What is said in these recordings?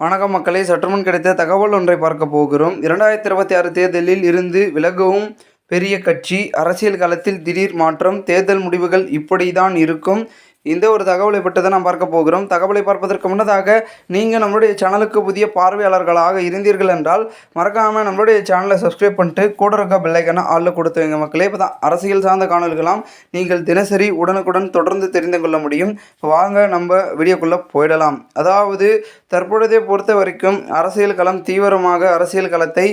வணக்கம் மக்களே சற்றுமுன் கிடைத்த தகவல் ஒன்றை பார்க்க போகிறோம். இரண்டாயிரத்தி இருபத்தி ஆறு தேர்தலில் இருந்து விலகவும் பெரிய கட்சி அரசியல் களத்தில் திடீர் மாற்றம் தேர்தல் முடிவுகள் இப்படிதான் இருக்கும். இந்த ஒரு தகவலை பற்றி தான் நாம் பார்க்க போகிறோம். தகவலை பார்ப்பதற்கு முன்னதாக நீங்கள் நம்மளுடைய சேனலுக்கு புதிய பார்வையாளர்களாக இருந்தீர்கள் என்றால் மறக்காமல் நம்மளுடைய சேனலை சப்ஸ்கிரைப் பண்ணிட்டு கூட இருக்க பெல்லைக்கனை ஆளில் கொடுத்து வைங்க மக்களே. இப்போ தான் அரசியல் சார்ந்த காணொலிகளாம் நீங்கள் தினசரி உடனுக்குடன் தொடர்ந்து தெரிந்து கொள்ள முடியும். இப்போ வாங்க நம்ம வீடியோக்குள்ளே போயிடலாம். அதாவது தற்பொழுதே பொறுத்த வரைக்கும் அரசியல் களம் தீவிரமாக அரசியல் களத்தை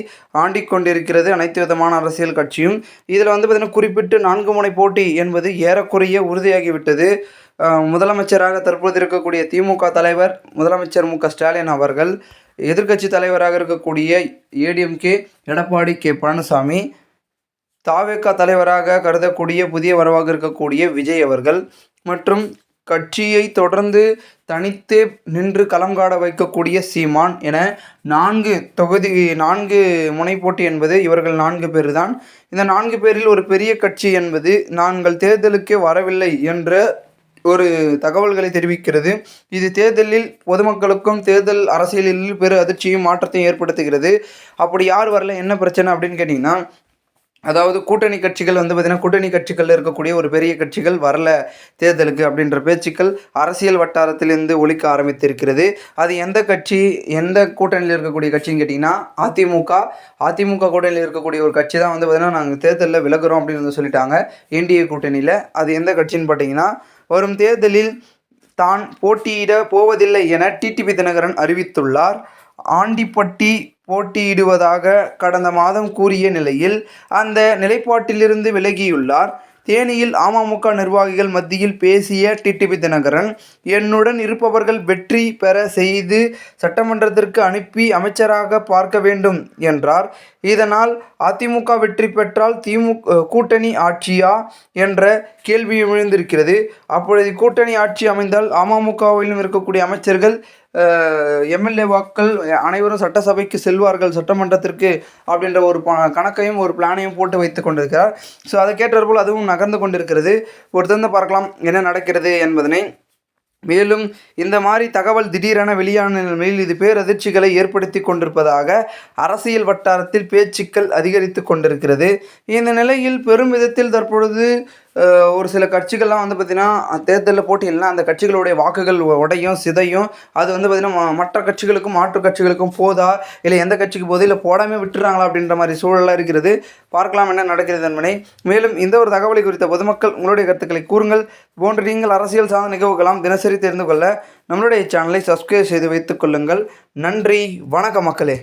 ஆண்டிக் கொண்டிருக்கிறது அனைத்து விதமான அரசியல் கட்சியும். இதில் வந்து பார்த்திங்கன்னா குறிப்பிட்டு நான்கு முனை போட்டி என்பது ஏறக்குறைய உறுதியாகிவிட்டது. முதலமைச்சராக தற்போது இருக்கக்கூடிய திமுக தலைவர் முதலமைச்சர் மு ஸ்டாலின் அவர்கள் எதிர்க்கட்சி தலைவராக இருக்கக்கூடிய ஏடிஎம்கே எடப்பாடி கே. பழனிசாமி தாவேகா தலைவராக கருதக்கூடிய புதிய வரவாக இருக்கக்கூடிய விஜய் அவர்கள் மற்றும் கட்சியை தொடர்ந்து தனித்து நின்று களம் காட வைக்கக்கூடிய சீமான் என நான்கு தொகுதி நான்கு முனைப்போட்டி என்பது இவர்கள் நான்கு பேர் தான் இந்த நான்கு பேரில் ஒரு பெரிய கட்சி என்பது நாங்கள் தேர்தலுக்கே வரவில்லை என்ற ஒரு தகவல்களை தெரிவிக்கிறது. இது தேர்தலில் பொதுமக்களுக்கும் தேர்தல் அரசியலில் பெரு அதிர்ச்சியும் மாற்றத்தையும் ஏற்படுத்துகிறது. அப்படி யார் வரல என்ன பிரச்சனை அப்படின்னு கேட்டிங்கன்னா அதாவது கூட்டணி கட்சிகள் வந்து பார்த்திங்கன்னா கூட்டணி கட்சிகளில் இருக்கக்கூடிய ஒரு பெரிய கட்சிகள் வரல தேர்தலுக்கு அப்படின்ற பேச்சுக்கள் அரசியல் வட்டாரத்திலிருந்து ஒழிக்க ஆரம்பித்திருக்கிறது. அது எந்த கட்சி எந்த கூட்டணியில் இருக்கக்கூடிய கட்சின்னு கேட்டிங்கன்னா அதிமுக. அதிமுக கூட்டணியில் இருக்கக்கூடிய ஒரு கட்சி தான் வந்து பார்த்திங்கன்னா நாங்கள் தேர்தலில் விலகுறோம் அப்படின்னு வந்து சொல்லிட்டாங்க. என்டிஏ கூட்டணியில். அது எந்த கட்சின்னு பார்த்தீங்கன்னா வரும் தேர்தலில் தான் போட்டியிட போவதில்லை என டிடிவி தினகரன் அறிவித்துள்ளார். ஆண்டிப்பட்டி போட்டியிடுவதாக கடந்த மாதம் கூறிய நிலையில் அந்த நிலைப்பாட்டிலிருந்து விலகியுள்ளார். தேனியில் அமமுக நிர்வாகிகள் மத்தியில் பேசிய டிடிபி தினகரன் என்னுடன் இருப்பவர்கள் வெற்றி பெற செய்து சட்டமன்றத்திற்கு அனுப்பி அமைச்சராக பார்க்க வேண்டும் என்றார். இதனால் அதிமுக வெற்றி பெற்றால் திமுக கூட்டணி ஆட்சியா என்ற கேள்வி எழுந்திருக்கிறது. அப்பொழுது கூட்டணி ஆட்சி அமைந்தால் அமமுகவிலும் இருக்கக்கூடிய அமைச்சர்கள் எம்எல்ஏ வாக்கள் அனைவரும் சட்டசபைக்கு செல்வார்கள் சட்டமன்றத்திற்கு அப்படின்ற ஒரு ப- கணக்கையும் ஒரு பிளானையும் போட்டு வைத்து கொண்டிருக்கிறார். ஸோ அதை கேட்டாற்போல் அதுவும் நகர்ந்து கொண்டிருக்கிறது. ஒரு திறந்து பார்க்கலாம் என்ன நடக்கிறது என்பதனை. மேலும் இந்த மாதிரி தகவல் திடீரென வெளியான நிலையில் இது பேரதிர்ச்சிகளை ஏற்படுத்தி கொண்டிருப்பதாக அரசியல் வட்டாரத்தில் பேச்சுக்கள் அதிகரித்து கொண்டிருக்கிறது. இந்த நிலையில் பெரும் விதத்தில் தற்பொழுது ஒரு சில கட்சிகள்லாம் வந்து பார்த்திங்கன்னா தேர்தலில் போட்டியில்னா அந்த கட்சிகளுடைய வாக்குகள் உடையும் சிதையும். அது வந்து பார்த்திங்கன்னா ம- மற்ற கட்சிகளுக்கும் மாற்று கட்சிகளுக்கும் போதா? இல்லை எந்த கட்சிக்கு போதோ? இல்லை போடாமல் விட்டுறாங்களா அப்படின்ற மாதிரி சூழலாக இருக்கிறது. பார்க்கலாம் என்ன நடக்கிறது என்பனை மேலும் இந்த ஒரு தகவலை குறித்த பொதுமக்கள் உங்களுடைய கருத்துக்களை கூறுங்கள். போன்ற நீங்கள் அரசியல் சார்ந்த நிகழ்வுகளாம் தினசரி தெரிந்து கொள்ள நம்மளுடைய சேனலை சப்ஸ்கிரைப் செய்து வைத்துக் கொள்ளுங்கள். நன்றி வணக்கம் மக்களே.